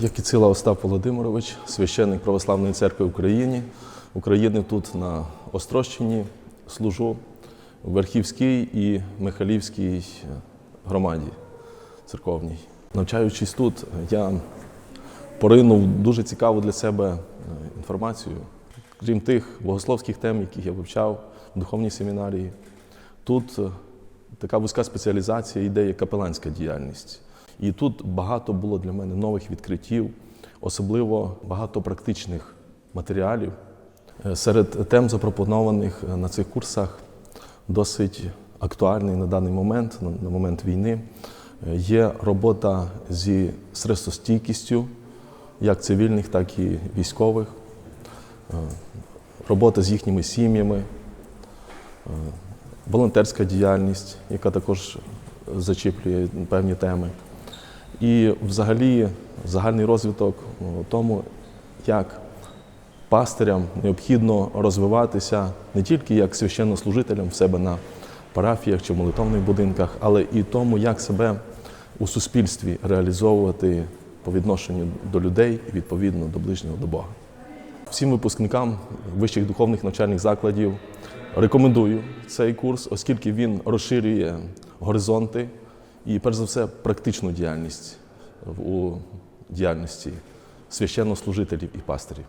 Я Кіцила Остап Володимирович, священник Православної церкви України. України тут на Острощині служу в Верхівській і Михайлівській громаді церковній. Навчаючись тут, я поринув дуже цікаву для себе е, інформацію. Крім тих богословських тем, які я вивчав в духовній семінарії, тут е, така вузька спеціалізація йде як капеланська діяльність. І тут багато було для мене нових відкриттів, особливо багато практичних матеріалів. Е, Серед тем, запропонованих е, на цих курсах, досить актуальний на даний момент, на- момент війни, е, є робота зі стресостійкістю, як цивільних, так і військових, робота з їхніми сім'ями, волонтерська діяльність, яка також зачіплює певні теми. І взагалі загальний розвиток тому, як пастирям необхідно розвиватися не тільки як священнослужителям в себе на парафіях чи в молитовних будинках, але і тому, як себе у суспільстві реалізовувати по відношенню до людей і відповідно до ближнього до Бога. Всім випускникам вищих духовних навчальних закладів рекомендую цей курс, оскільки він розширює горизонти і, перш за все, практичну діяльність у діяльності священнослужителів і пастирів.